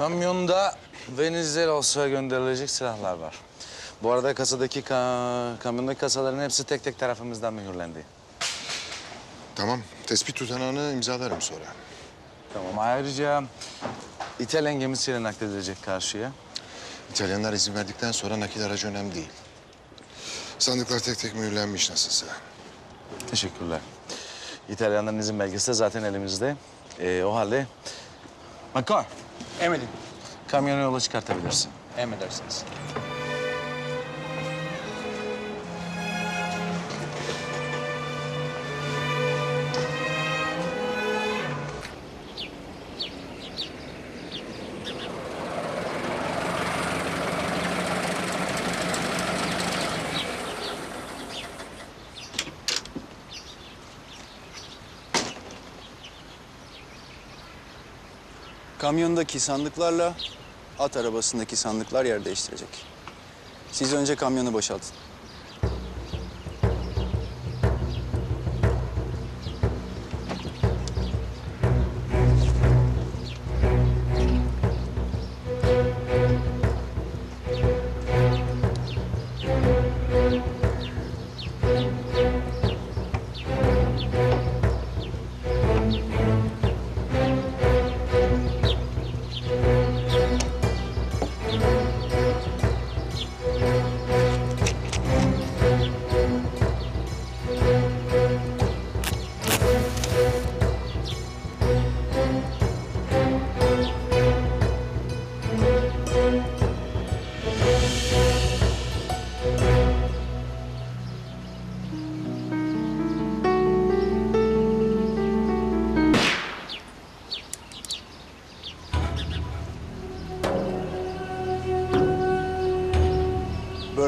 Kamyonda Venizelos'a gönderilecek silahlar var. Bu arada kasadaki ka kamyondaki kasaların hepsi tek tek tarafımızdan mühürlendi. Tamam. Tespit tutanağını imzalarım sonra. Tamam. Ayrıca İtalyan gemisiyle nakledilecek karşıya. İtalyanlar izin verdikten sonra nakil aracı önemli değil. Sandıklar tek tek mühürlenmiş nasılsa. Teşekkürler. İtalyanların izin belgesi de zaten elimizde. Ee, o halde... Makar, Emredin. kamyonu yola çıkartabilirsin. Emredersiniz. Kamyondaki sandıklarla at arabasındaki sandıklar yer değiştirecek. Siz önce kamyonu boşaltın.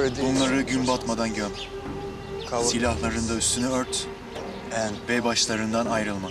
Böyle değil. Bunları gün batmadan göm. Silahlarını da üstünü ört. And Ve başlarından ayrılma.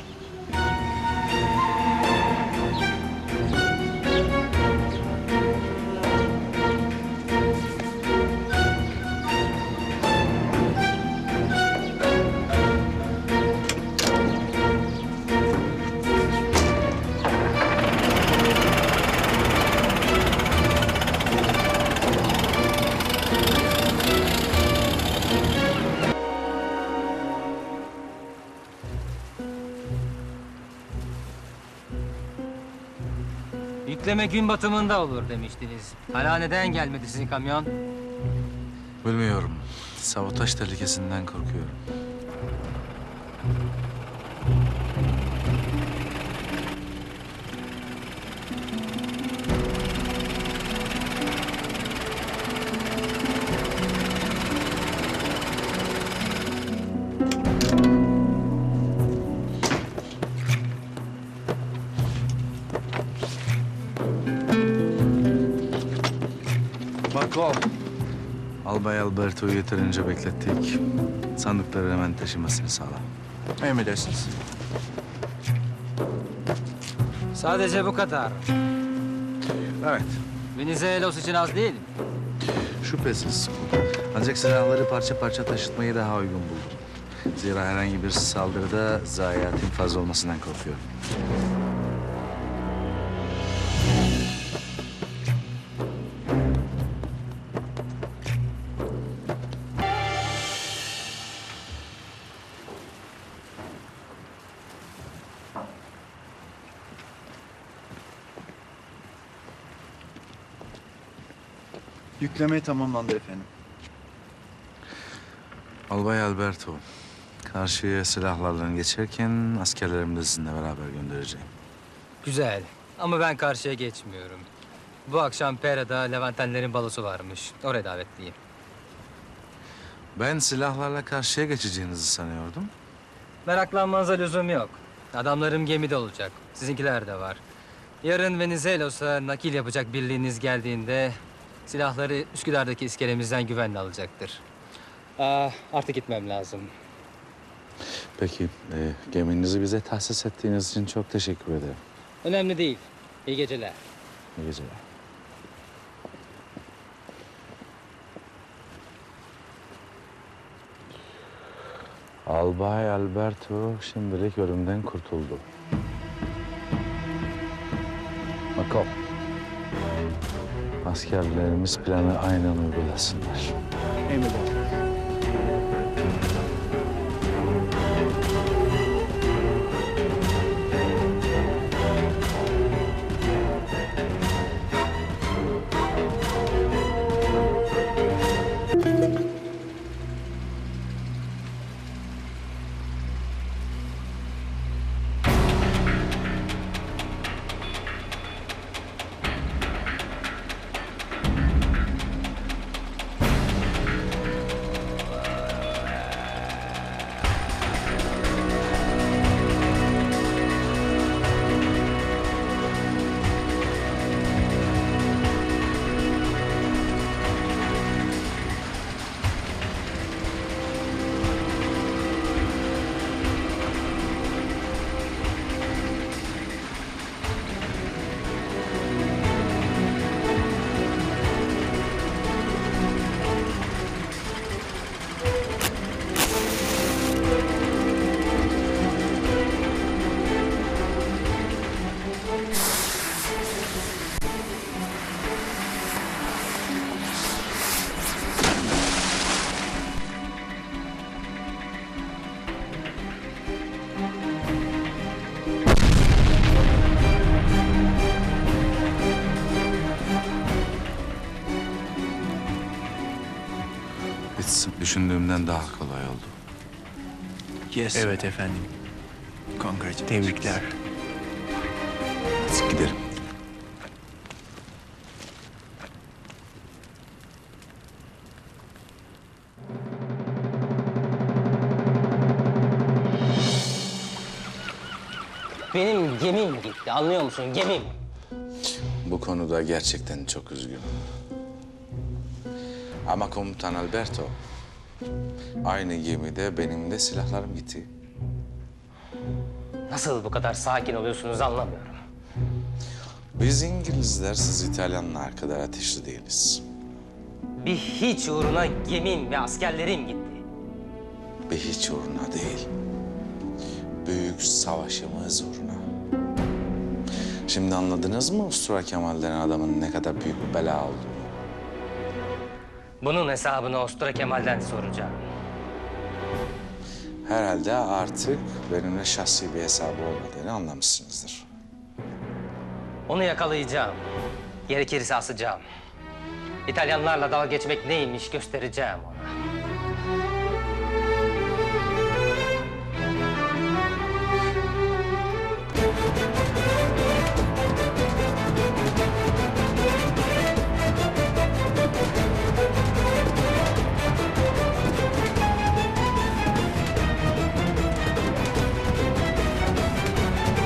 Yükleme gün batımında olur demiştiniz. Hala neden gelmedi sizin kamyon? Bilmiyorum. Sabotaj tehlikesinden korkuyorum. Marco. Albay Alberto'yu yeterince beklettik. Sandıkları hemen taşımasını sağla. Emredersiniz. Sadece bu kadar. Evet, Venizelos için az değil. şüphesiz. Ancak silahları parça parça taşıtmayı daha uygun buldum. Zira herhangi bir saldırıda zayiatın fazla olmasından korkuyorum. Yükleme tamamlandı efendim. Albay Alberto, karşıya silahlarla geçerken askerlerimi de sizinle beraber göndereceğim. Güzel. Ama ben karşıya geçmiyorum. Bu akşam Pera'da Levantenlerin balosu varmış. Oraya davetliyim. Ben silahlarla karşıya geçeceğinizi sanıyordum. Meraklanmanıza lüzum yok. Adamlarım gemide olacak. Sizinkiler de var. Yarın Venizelos'a nakil yapacak birliğiniz geldiğinde... ...silahları Üsküdar'daki iskelemizden güvenle alacaktır. Aa, artık gitmem lazım. Peki, e, geminizi bize tahsis ettiğiniz için çok teşekkür ederim. Önemli değil. İyi geceler. İyi geceler. Albay Alberto şimdilik ölümden kurtuldu. Makop. Askerlerimiz planı aynen uygulasınlar. Emredersiniz. Düşündüğümden daha kolay oldu. Yes. Evet efendim. Congratulations. Tebrikler. Hadi gidelim. Benim gemim gitti anlıyor musun gemim? Bu konuda gerçekten çok üzgünüm. Ama komutan Alberto, aynı gemide benim de silahlarım gitti. Nasıl bu kadar sakin oluyorsunuz anlamıyorum. Biz İngilizler, siz İtalyanlar kadar ateşli değiliz. Bir hiç uğruna gemim ve askerlerim gitti. Bir hiç uğruna değil. Büyük savaşımız uğruna. Şimdi anladınız mı Ustura Kemal denen adamın ne kadar büyük bir bela olduğunu? Bunun hesabını Ostura Kemal'den soracağım. Herhalde artık benimle şahsi bir hesabı olmadığını anlamışsınızdır. Onu yakalayacağım. Gerekirse asacağım. İtalyanlarla dalga geçmek neymiş göstereceğim ona.